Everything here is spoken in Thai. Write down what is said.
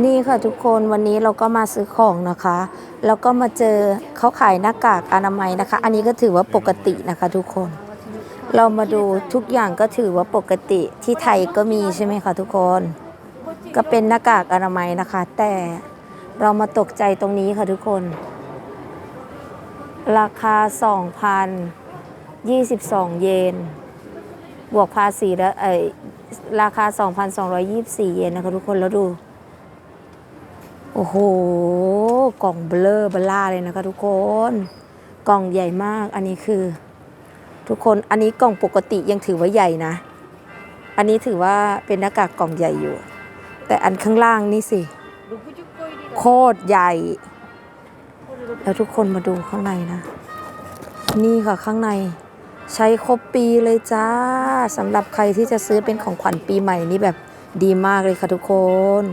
นี่ค่ะทุกคนวันนี้เราก็มาซื้อของนะคะ แล้วก็มาเจอเขาขายหน้ากากอนามัยนะคะ อันนี้ก็ถือว่าปกตินะคะทุกคน เรามาดูทุกอย่างก็ถือว่าปกติที่ไทยก็มีใช่ไหมคะทุกคน ก็เป็นหน้ากากอนามัยนะคะ แต่เรามาตกใจตรงนี้ค่ะทุกคน ราคา 2,022 เยน บวกภาษีแล้วเอยราคา 2,224 เยนนะคะทุกคนแล้วดู โอ้โห กล่องเบลอเบล่าเลยนะคะทุกคน กล่องใหญ่มาก อันนี้คือ ทุกคน อันนี้กล่องปกติยังถือว่าใหญ่นะ อันนี้ถือว่าเป็นหน้ากากกล่องใหญ่อยู่ แต่อันข้างล่างนี่สิ โคตรใหญ่ แล้วทุกคนมาดูข้างในนะ นี่ค่ะข้างใน ใช้ครบปีเลยจ้าสำหรับใครที่จะซื้อเป็นของขวัญปีใหม่นี่แบบดีมากเลยค่ะทุกคน